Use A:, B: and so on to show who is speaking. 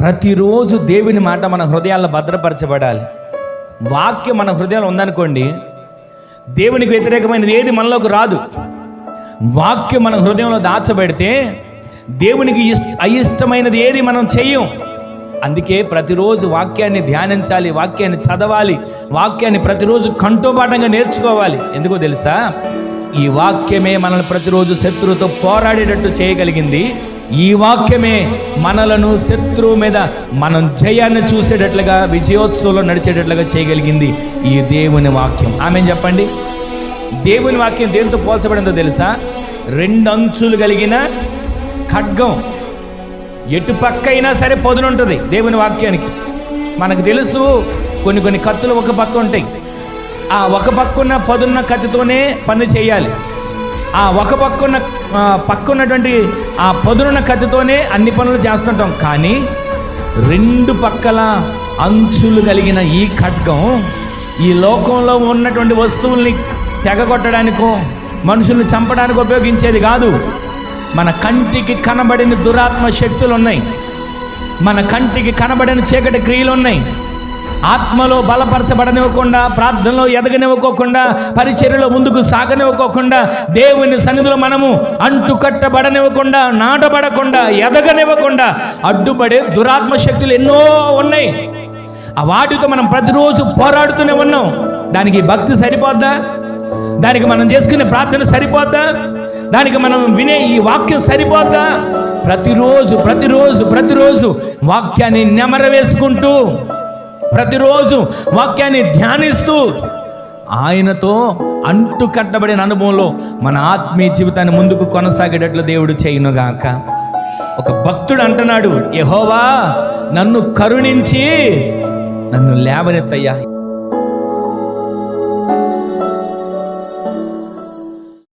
A: ప్రతిరోజు దేవుని మాట మన హృదయాల్లో భద్రపరచబడాలి. వాక్యం మన హృదయంలో ఉందనుకోండి దేవునికి వ్యతిరేకమైనది ఏది మనలోకి రాదు. వాక్యం మన హృదయంలో దాచబెడితే దేవునికి ఇష్ట అయిష్టమైనది ఏది మనం చెయ్యం. అందుకే ప్రతిరోజు వాక్యాన్ని ధ్యానించాలి వాక్యాన్ని చదవాలి వాక్యాన్ని ప్రతిరోజు కంటోపాఠంగా నేర్చుకోవాలి. ఎందుకో తెలుసా? ఈ వాక్యమే మనల్ని ప్రతిరోజు శత్రువుతో పోరాడేటట్టు చేయగలిగింది. ఈ వాక్యమే మనలను శత్రువు మీద మనం జయాన్ని చూసేటట్లుగా విజయోత్సవంలో నడిచేటట్లుగా చేయగలిగింది ఈ దేవుని వాక్యం. ఆమె చెప్పండి? దేవుని వాక్యం దేనితో పోల్చబడిందో తెలుసా? రెండు అంచులు కలిగిన ఖడ్గం. ఎటు పక్క అయినా సరే పొదునుంటుంది దేవుని వాక్యానికి. మనకు తెలుసు కొన్ని కొన్ని కత్తులు ఒక పక్క ఉంటాయి. ఆ ఒక పక్కున్న పదున్న కత్తితోనే పని చేయాలి. ఆ ఒక పక్కున్న ఆ, పక్కున్నటువంటి ఆ పదునున్న కత్తితోనే అన్ని పనులు చేస్తుంటాం. కానీ రెండు పక్కల అంచులు కలిగిన ఈ ఖడ్గం ఈ లోకంలో ఉన్నటువంటి వస్తువుల్ని తెగగొట్టడానికో మనుషుల్ని చంపడానికి ఉపయోగించేది కాదు. మన కంటికి కనబడిన దురాత్మ శక్తులు ఉన్నాయి మన కంటికి కనబడిన చీకటి క్రియలు ఉన్నాయి ఆత్మలో బలపరచబడనివ్వకుండా ప్రార్థనలో ఎదగనివ్వకోకుండా పరిచర్యలో ముందుకు సాగనివ్వకోకుండా దేవుని సన్నిధిలో మనము అంటుకట్టబడనివ్వకుండా నాటబడకుండా ఎదగనివ్వకుండా అడ్డుపడే దురాత్మ శక్తులు ఎన్నో ఉన్నాయి. ఆ వాటితో మనం ప్రతిరోజు పోరాడుతూనే ఉన్నాం. దానికి భక్తి సరిపోద్దా? దానికి మనం చేసుకునే ప్రార్థన సరిపోద్దా? దానికి మనం వినే ఈ వాక్యం సరిపోద్దా? ప్రతిరోజు ప్రతిరోజు ప్రతిరోజు వాక్యాన్ని నెమర వేసుకుంటూ ప్రతిరోజు వాక్యాన్ని ధ్యానిస్తూ ఆయనతో అంటు కట్టబడిన అనుభవంలో మన ఆత్మీయ జీవితాన్ని ముందుకు కొనసాగేటట్లు దేవుడు చేయునుగాక. ఒక భక్తుడు అంటున్నాడు యహోవా నన్ను కరుణించి నన్ను లేవనెత్తయ్యా.